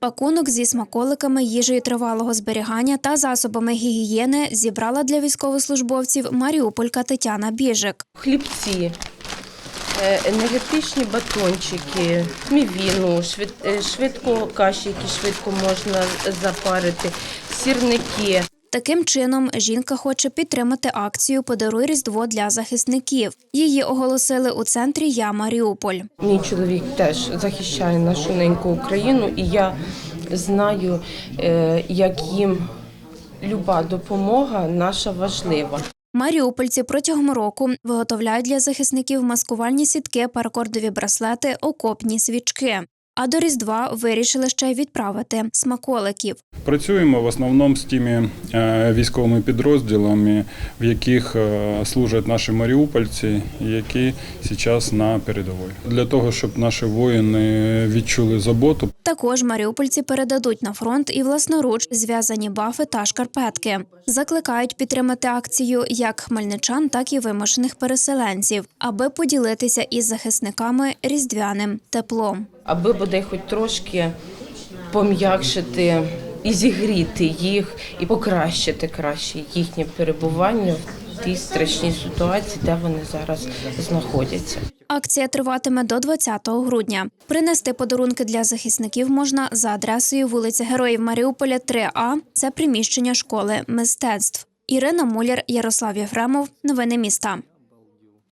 Пакунок зі смаколиками, їжею тривалого зберігання та засобами гігієни зібрала для військовослужбовців маріуполька Тетяна Біжик. хлібці, е, енергетичні батончики, мівіну, е, швидко каші, які швидко можна запарити, сірники. Таким чином, жінка хоче підтримати акцію Подаруй Різдво для захисників. Її оголосили у центрі Я Маріуполь. Мій чоловік теж захищає нашу неньку Україну, і я знаю, е, як їм люба допомога наша важлива. Маріупольці протягом року виготовляють для захисників маскувальні сітки, паракордові браслети, окопні свічки. А до Різдва вирішили ще й відправити смаколиків. Працюємо в основному з тими е, військовими підрозділами, в яких е, служать наші маріупольці, які зараз на передовій. Для того, щоб наші воїни відчули заботу, Також маріупольці передадуть на фронт і власноруч зв'язані бафи та шкарпетки. Закликають підтримати акцію як хмельничан, так і вимушених переселенців, аби поділитися із захисниками різдвяним теплом. Аби бодай хоч трошки пом'якшити і зігріти їх, і покращити краще їхнє перебування в тій страшній ситуації, де вони зараз знаходяться. Акція триватиме до 20 грудня. Принести подарунки для захисників можна за адресою вулиця Героїв Маріуполя, 3А. Це приміщення школи мистецтв. Ірина Муляр, Ярослав Єфремов. Новини міста.